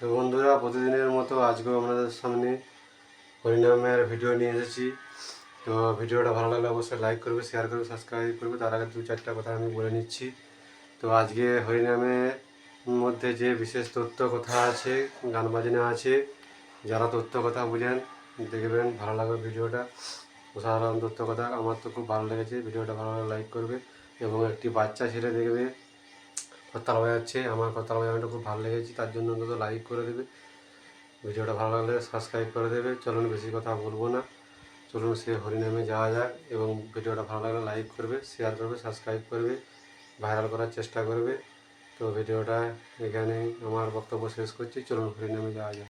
তো বন্ধুরা, প্রতিদিনের মতো আজকেও আপনাদের সামনে হরিনামের ভিডিও নিয়ে এসেছি। তো ভিডিওটা ভালো লাগলে অবশ্যই লাইক করবে শেয়ার করবে সাবস্ক্রাইব করবে। তার আগে দু চারটা কথা আমি বলে নিচ্ছি। তো আজকে হরিনামের মধ্যে যে বিশেষ তথ্য কথা আছে, গান বাজনা আছে, যারা তথ্য কথা বুঝেন, দেখবেন ভালো লাগবে ভিডিওটা। অসাধারণ তথ্য কথা। আমার তো খুব ভালো লেগেছে। ভিডিওটা ভালো লাগলে লাইক করবে এবং একটি বাচ্চা ছেলে দেখবে। করতাল বাজাচ্ছে আমার করতাল বাজানোটা খুব ভালো লেগেছে, তার জন্য অন্তত লাইক করে দেবে। ভিডিওটা ভালো লাগলে সাবস্ক্রাইব করে দেবে। চলুন বেশি কথা বলব না। চলুন সে হরিনামে যাওয়া যাক এবং ভিডিওটা ভালো লাগলে লাইক করবে শেয়ার করবে সাবস্ক্রাইব করবে ভাইরাল করার চেষ্টা করবে। তো ভিডিওটা এখানে আমার বক্তব্য শেষ করছি। চলুন হরিনামে যাওয়া যাক।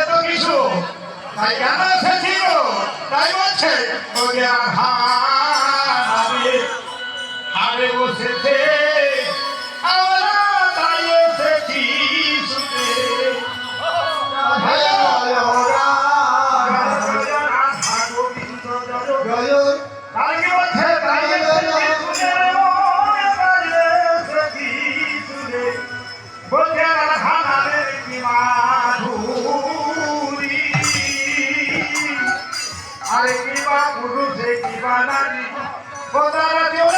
তাই কেন এসেছিল তাই বলছে হারে বসেছে। Vou dar adeus.